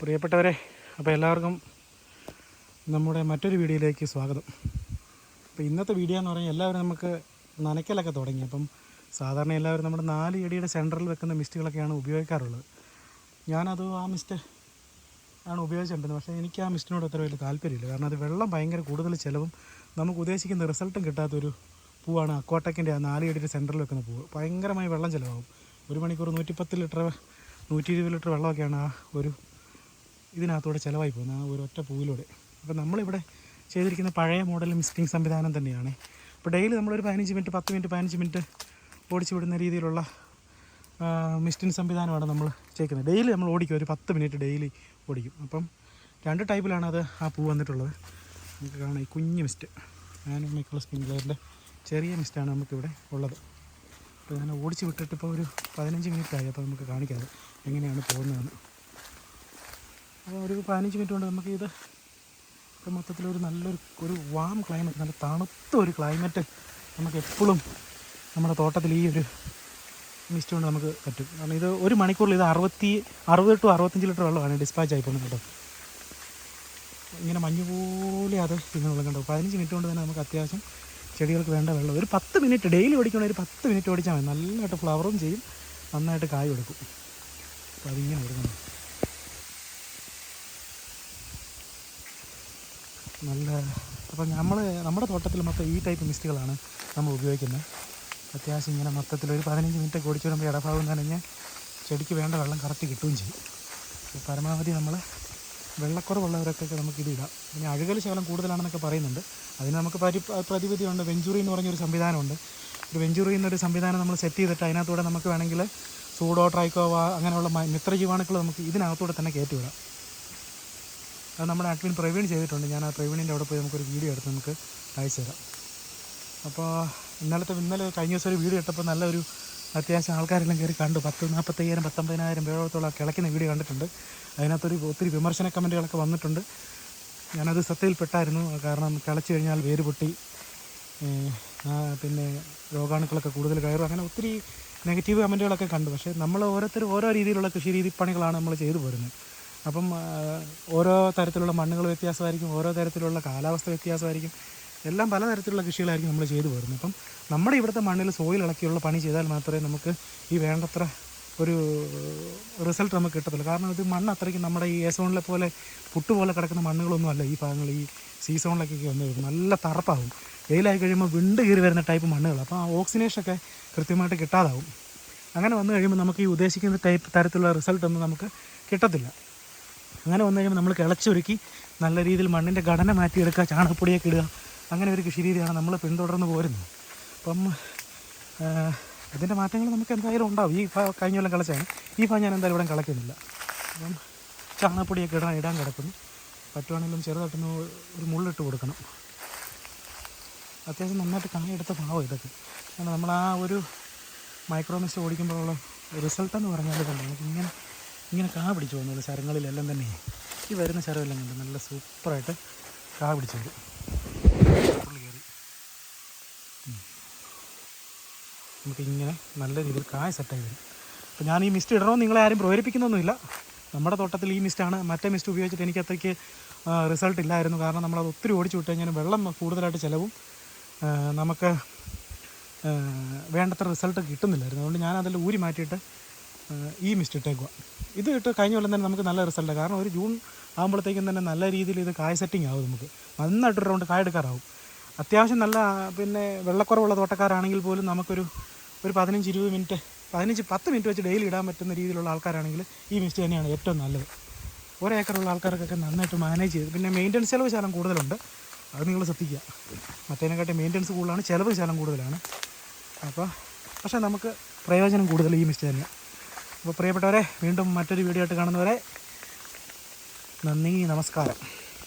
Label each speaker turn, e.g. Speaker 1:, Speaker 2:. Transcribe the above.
Speaker 1: പ്രിയപ്പെട്ടവരെ അപ്പോൾ എല്ലാവർക്കും നമ്മുടെ മറ്റൊരു വീഡിയോയിലേക്ക് സ്വാഗതം. അപ്പോൾ ഇന്നത്തെ വീഡിയോ എന്ന് പറഞ്ഞാൽ എല്ലാവരും നമുക്ക് നനയ്ക്കലൊക്കെ തുടങ്ങി. അപ്പം സാധാരണ എല്ലാവരും നമ്മുടെ നാല് ഇടിയുടെ സെന്ററിൽ വെക്കുന്ന മിസ്റ്റുകളൊക്കെയാണ് ഉപയോഗിക്കാറുള്ളത്. ഞാനത് ആ മിസ്റ്റ് ആണ് ഉപയോഗിച്ചിട്ടുള്ളത് പക്ഷേ എനിക്ക് ആ മിസ്റ്റിനോട് അത്ര വലിയ താല്പര്യമില്ല. കാരണം അത് വെള്ളം ഭയങ്കര കൂടുതൽ ചിലവും നമുക്ക് ഉദ്ദേശിക്കുന്ന റിസൾട്ടും കിട്ടാത്തൊരു പൂവാണ് അക്വാട്ടക്കിന്റെ ആ നാല് ഇടിയുടെ സെന്ററിൽ വെക്കുന്ന പൂവ്. ഭയങ്കരമായി വെള്ളം ചിലവാകും. ഒരു മണിക്കൂർ നൂറ്റിപ്പത്ത് ലിറ്റർ നൂറ്റി ഇരുപത് ലിറ്റർ വെള്ളമൊക്കെയാണ് ആ ഒരു ഇതിനകത്തൂടെ ചിലവായി പോകുന്നത് ആ ഒരു ഒറ്റ പൂവിലൂടെ. അപ്പോൾ നമ്മളിവിടെ ചെയ്തിരിക്കുന്ന പഴയ മോഡൽ മിസ്റ്റിംഗ് സംവിധാനം തന്നെയാണ്. അപ്പോൾ ഡെയിലി നമ്മളൊരു പതിനഞ്ച് മിനിറ്റ് പത്ത് മിനിറ്റ് പതിനഞ്ച് മിനിറ്റ് ഓടിച്ചു വിടുന്ന രീതിയിലുള്ള മിസ്റ്റിംഗ് സംവിധാനമാണ് നമ്മൾ ചെയ്യുന്നത് ഡെയിലി നമ്മൾ ഓടിക്കും ഒരു പത്ത് മിനിറ്റ് ഡെയിലി ഓടിക്കും. അപ്പം രണ്ട് ടൈപ്പിലാണ് അത് ആ പൂ വന്നിട്ടുള്ളത്. നമുക്ക് കാണാം ഈ കുഞ്ഞ് മിസ്റ്റ് ഞാനും മൈക്കിളസ് സ്പ്രിംഗ്ലറിന്റെ ചെറിയ മിസ്റ്റാണ് നമുക്കിവിടെ ഉള്ളത്. അപ്പോൾ ഞാൻ ഓടിച്ച് വിട്ടിട്ട് ഇപ്പോൾ ഒരു പതിനഞ്ച് മിനിറ്റ് ആയി അപ്പോൾ നമുക്ക് കാണിക്കാം എങ്ങനെയാണ് പോകുന്നതെന്ന്. അപ്പോൾ ഒരു പതിനഞ്ച് മിനിറ്റ് കൊണ്ട് നമുക്ക് ഇത് മൊത്തത്തിലൊരു നല്ലൊരു ഒരു വാം ക്ലൈമറ്റ് നല്ല തണുത്ത ഒരു ക്ലൈമറ്റ് നമുക്ക് എപ്പോഴും നമ്മുടെ തോട്ടത്തിൽ ഈ ഒരു മിസ്റ്റ് കൊണ്ട് നമുക്ക് പറ്റും. കാരണം ഇത് ഒരു മണിക്കൂറിൽ ഇത് അറുപത്തി അറുപത് ടു അറുപത്തഞ്ച് ലിറ്റർ വെള്ളമാണ് ഡിസ്പാച്ച് ആയി പോകുന്നത് കേട്ടോ. ഇങ്ങനെ മഞ്ഞ് പോലെ അത് ഇങ്ങനെ വെള്ളം കണ്ടോ പതിനഞ്ച് മിനിറ്റ് കൊണ്ട് തന്നെ നമുക്ക് അത്യാവശ്യം ചെടികൾക്ക് വേണ്ട വെള്ളം. ഒരു പത്ത് മിനിറ്റ് ഡെയിലി ഓടിക്കണമെങ്കിൽ ഒരു പത്ത് മിനിറ്റ് ഓടിച്ചാൽ മതി. നല്ലതായിട്ട് ഫ്ലവറും ചെയ്യും നന്നായിട്ട് കായ് കൊടുക്കും. അപ്പോൾ അതിങ്ങനെ കൊടുക്കണം നല്ല അപ്പം നമ്മൾ നമ്മുടെ തോട്ടത്തിൽ മൊത്തം ഈ ടൈപ്പ് മിസ്റ്റുകളാണ് നമ്മൾ ഉപയോഗിക്കുന്നത്. അത്യാവശ്യം ഇങ്ങനെ മൊത്തത്തിൽ ഒരു പതിനഞ്ച് മിനിറ്റ് ഓടിച്ചു വരുമ്പോൾ ഇടഭാഗം നനഞ്ഞ് ചെടിക്ക് വേണ്ട വെള്ളം കറക്റ്റ് കിട്ടുകയും ചെയ്യും. പരമാവധി നമ്മൾ വെള്ളക്കുറവുള്ളവരൊക്കെ നമുക്ക് ഇത് ഇടാം. പിന്നെ അഴുകൽ ശകലം കൂടുതലാണെന്നൊക്കെ പറയുന്നുണ്ട്. അതിന് നമുക്ക് പരി പ്രതിവിധിയുണ്ട്. വെഞ്ചുറി എന്ന് പറഞ്ഞൊരു സംവിധാനമുണ്ട്. ഒരു വെഞ്ചുറി എന്നൊരു സംവിധാനം നമ്മൾ സെറ്റ് ചെയ്തിട്ട് അതിനകത്തൂടെ നമുക്ക് വേണമെങ്കിൽ സൂഡോ ട്രൈക്കോവ അങ്ങനെയുള്ള മിത്രജീവാണുക്കൾ നമുക്ക് ഇതിനകത്തൂടെ തന്നെ കയറ്റി വിടാം. അത് നമ്മുടെ അഡ്മിൻ പ്രവീൺ ചെയ്തിട്ടുണ്ട്. ഞാൻ ആ പ്രവീണിന്റെ അവിടെ പോയി നമുക്കൊരു വീഡിയോ എടുത്ത് നമുക്ക് അയച്ചു തരാം. അപ്പോൾ ഇന്നലത്തെ ഇന്നലെ കഴിഞ്ഞ ദിവസം ഒരു വീഡിയോ ഇട്ടപ്പോൾ നല്ലൊരു അത്യാവശ്യം ആൾക്കാരെല്ലാം കയറി കണ്ടു. പത്ത് നാൽപ്പത്തയ്യായിരം പത്തൊമ്പതിനായിരം പേരോളത്തോളം കിളക്കുന്ന വീഡിയോ കണ്ടിട്ടുണ്ട്. അതിനകത്തൊരു ഒത്തിരി വിമർശന കമന്റുകളൊക്കെ വന്നിട്ടുണ്ട്. ഞാനത് ശ്രദ്ധയിൽപ്പെട്ടായിരുന്നു. കാരണം കിളച്ച് കഴിഞ്ഞാൽ വേര് പൊട്ടി പിന്നെ രോഗാണുക്കളൊക്കെ കൂടുതൽ കയറും. അങ്ങനെ ഒത്തിരി നെഗറ്റീവ് കമന്റുകളൊക്കെ കണ്ടു. പക്ഷേ നമ്മൾ ഓരോരുത്തരും ഓരോ രീതിയിലുള്ള കൃഷി രീതി പണികളാണ് നമ്മൾ ചെയ്തു പോരുന്നത്. അപ്പം ഓരോ തരത്തിലുള്ള മണ്ണുകൾ വ്യത്യാസമായിരിക്കും ഓരോ തരത്തിലുള്ള കാലാവസ്ഥ വ്യത്യാസമായിരിക്കും. എല്ലാം പലതരത്തിലുള്ള കൃഷികളായിരിക്കും നമ്മൾ ചെയ്തു പോരുന്നത്. അപ്പം നമ്മുടെ ഇവിടുത്തെ മണ്ണിൽ സോയിൽ ഇളക്കിയുള്ള പണി ചെയ്താൽ മാത്രമേ നമുക്ക് ഈ വേണ്ടത്ര ഒരു റിസൾട്ട് നമുക്ക് കിട്ടത്തുള്ളൂ. കാരണം ഇത് മണ്ണ് അത്രയ്ക്ക് നമ്മുടെ ഈ എ സോണിലെ പോലെ പുട്ട് പോലെ കിടക്കുന്ന മണ്ണുകളൊന്നും അല്ല ഈ ഭാഗങ്ങൾ ഈ സീസോണിലേക്കൊക്കെ വരും നല്ല തറപ്പാകും വെയിലായി കഴിയുമ്പോൾ വിണ്ട് കീറി വരുന്ന ടൈപ്പ് മണ്ണുകൾ അപ്പോൾ ആ ഓക്സിനേഷനൊക്കെ കൃത്യമായിട്ട് കിട്ടാതാവും. അങ്ങനെ വന്നു കഴിയുമ്പോൾ നമുക്ക് ഈ ഉദ്ദേശിക്കുന്ന ടൈപ്പ് തരത്തിലുള്ള റിസൾട്ടൊന്നും നമുക്ക് കിട്ടത്തില്ല. അങ്ങനെ വന്നു കഴിയുമ്പോൾ നമ്മൾ കിളച്ചൊരുക്കി നല്ല രീതിയിൽ മണ്ണിന്റെ ഘടന മാറ്റിയെടുക്കുക ചാണകപ്പൊടിയൊക്കെ ഇടുക. അങ്ങനെ ഒരു കൃഷി രീതിയാണ് നമ്മൾ പിന്തുടർന്ന് പോരുന്നത്. അപ്പം ഇതിന്റെ മാറ്റങ്ങൾ നമുക്ക് എന്തായാലും ഉണ്ടാവും. ഈ കഴിഞ്ഞ കൊല്ലം കളച്ചാണ് ഈ ഭാഗം ഞാൻ എന്തായാലും ഇവിടെ കളയ്ക്കുന്നില്ല. അപ്പം ചാണകപ്പൊടിയൊക്കെ ഇടാൻ ഇടാൻ കിടക്കുന്നു. പറ്റുവാണെങ്കിലും ചെറുതായിട്ടൊന്ന് ഒരു മുള്ളിട്ട് കൊടുക്കണം. അത്യാവശ്യം നന്നായിട്ട് കായെടുത്ത ഭാവം ഇതൊക്കെ. നമ്മൾ ആ ഒരു മൈക്രോമിക്സ് ഓടിക്കുമ്പോഴുള്ള റിസൾട്ട് എന്ന് പറഞ്ഞാൽ തന്നെ നമുക്ക് ഇങ്ങനെ കാ പിടിച്ചു പോകുന്നത് ശരങ്ങളിലെല്ലാം തന്നെ ഈ വരുന്ന ശരമെല്ലാം കണ്ട് നല്ല സൂപ്പറായിട്ട് കാ പിടിച്ചു വരും നമുക്കിങ്ങനെ നല്ല രീതിയിൽ കായ സെറ്റായി വരും. അപ്പോൾ ഞാൻ ഈ മിസ്റ്റ് ഇടണമെന്ന് നിങ്ങളെ ആരും പ്രേരിപ്പിക്കുന്നൊന്നുമില്ല. നമ്മുടെ തോട്ടത്തിൽ ഈ മിസ്റ്റാണ് മറ്റേ മിസ്റ്റ് ഉപയോഗിച്ചിട്ട് എനിക്ക് അത്രയ്ക്ക് റിസൾട്ട് ഇല്ലായിരുന്നു. കാരണം നമ്മളത് ഒത്തിരി ഓടിച്ചു വിട്ട് കഴിഞ്ഞാൽ വെള്ളം കൂടുതലായിട്ട് ചിലവും നമുക്ക് വേണ്ടത്ര റിസൾട്ട് കിട്ടുന്നില്ലായിരുന്നു. അതുകൊണ്ട് ഞാൻ ഊരി മാറ്റിയിട്ട് ഈ മിസ്റ്റ് ഇട്ടേക്കുക ഇത് ഇട്ട് കഴിഞ്ഞ കൊല്ലം തന്നെ നമുക്ക് നല്ല റിസൾട്ട് കാരണം ഒരു ജൂൺ ആകുമ്പോഴത്തേക്കും തന്നെ നല്ല രീതിയിൽ ഇത് കായ സെറ്റിംഗ് ആവും നമുക്ക്. നന്നായിട്ട് ഒരു റൗണ്ട് കായ എടുക്കാറാവും. അത്യാവശ്യം നല്ല പിന്നെ വെള്ളക്കുറവുള്ള തോട്ടക്കാരാണെങ്കിൽ പോലും നമുക്കൊരു ഒരു പതിനഞ്ച് ഇരുപത് മിനിറ്റ് പതിനഞ്ച് പത്ത് മിനിറ്റ് വെച്ച് ഡെയിലി ഇടാൻ പറ്റുന്ന രീതിയിലുള്ള ആൾക്കാരാണെങ്കിൽ ഈ മിസ്റ്റ് തന്നെയാണ് ഏറ്റവും നല്ലത്. ഒരേക്കറുള്ള ആൾക്കാർക്കൊക്കെ നന്നായിട്ട് മാനേജ് ചെയ്ത്. പിന്നെ മെയിന്റനൻസ് ചിലവ് ശാലം കൂടുതലുണ്ട്. അത് നിങ്ങൾ ശ്രദ്ധിക്കുക. മറ്റേതിനെക്കാട്ടി മെയിന്റനൻസ് കൂടുതലാണ് ചിലവ് ശാലം കൂടുതലാണ്. അപ്പോൾ പക്ഷേ നമുക്ക് പ്രയോജനം കൂടുതൽ ഈ മിസ്റ്റ് തന്നെയാണ് അപ്പോൾ പ്രിയപ്പെട്ടവരെ വീണ്ടും മറ്റൊരു വീഡിയോ ആയിട്ട് കാണുന്നവരെ നന്ദി നമസ്കാരം.